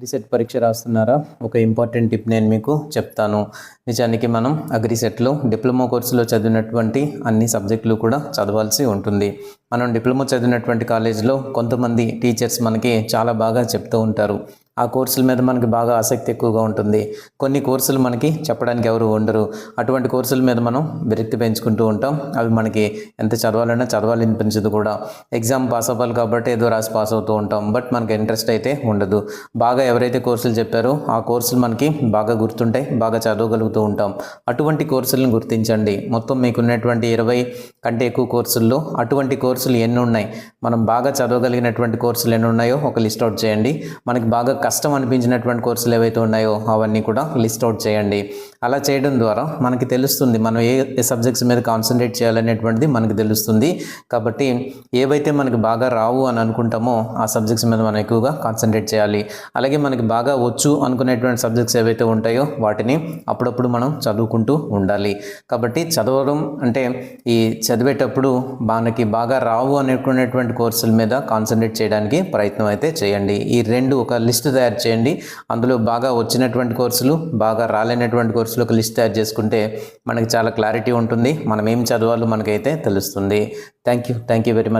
AGRICET పరీక్ష రాస్తున్నారా? ఒక important tip నేను మీకు చెప్తాను. నిజానికి మనం అగ్రిసెట్లో డిప్లొమా కోర్సులో చదివినటువంటి అన్ని సబ్జెక్టులు కూడా చదవాల్సి ఉంటుంది. మనం డిప్లొమా చదివినటువంటి కాలేజీలో కొంతమంది టీచర్స్ మనకి చాలా బాగా చెప్తూ ఉంటారు. ఆ కోర్సుల మీద మనకి బాగా ఆసక్తి ఎక్కువగా ఉంటుంది. కొన్ని కోర్సులు మనకి చెప్పడానికి ఎవరు ఉండరు. అటువంటి కోర్సుల మీద మనం విరక్తి పెంచుకుంటూ ఉంటాం. అవి మనకి ఎంత చదవాలన్నా చదవాలనిపించదు కూడా. ఎగ్జామ్ పాస్ అవ్వాలి కాబట్టి ఏదో రాసి పాస్ అవుతూ ఉంటాం. బట్ మనకి ఇంట్రెస్ట్ అయితే ఉండదు. బాగా ఎవరైతే కోర్సులు చెప్పారో ఆ కోర్సులు మనకి బాగా గుర్తుంటాయి బాగా చదవగలుగుతూ ఉంటాం. అటువంటి కోర్సులను గుర్తించండి. మొత్తం మీకున్నటువంటి ఇరవై కంటే ఎక్కువ కోర్సుల్లో అటువంటి కోర్సులు ఎన్ని ఉన్నాయి మనం బాగా చదవగలిగినటువంటి కోర్సులు ఎన్ని ఉన్నాయో ఒక లిస్ట్ అవుట్ చేయండి. మనకి బాగా కష్టం అనిపించినటువంటి కోర్సులు ఏవైతే ఉన్నాయో అవన్నీ కూడా లిస్ట్ అవుట్ చేయండి. అలా చేయడం ద్వారా మనకి తెలుస్తుంది మనం ఏ సబ్జెక్ట్స్ మీద కాన్సన్ట్రేట్ చేయాలనేటువంటిది మనకి తెలుస్తుంది. కాబట్టి ఏవైతే మనకి బాగా రావు అని అనుకుంటామో ఆ సబ్జెక్ట్స్ మీద మనం ఎక్కువగా కాన్సన్ట్రేట్ చేయాలి. అలాగే మనకి బాగా వచ్చు అనుకునేటువంటి సబ్జెక్ట్స్ ఏవైతే ఉంటాయో వాటిని అప్పుడప్పుడు మనం చదువుకుంటూ ఉండాలి. కాబట్టి చదవడం అంటే ఈ చదివేటప్పుడు మనకి బాగా రావు అనుకునేటువంటి కోర్సుల మీద కాన్సన్ట్రేట్ చేయడానికి ప్రయత్నం అయితే చేయండి. ఈ రెండు ఒక లిస్ట్ తయారు చేయండి. అందులో బాగా వచ్చినటువంటి కోర్సులు బాగా రాలేనటువంటి కోర్సులు ఒక లిస్ట్ తయారు చేసుకుంటే మనకి చాలా క్లారిటీ ఉంటుంది. మనం ఏం చదవాలో మనకైతే తెలుస్తుంది. Thank you thank you very much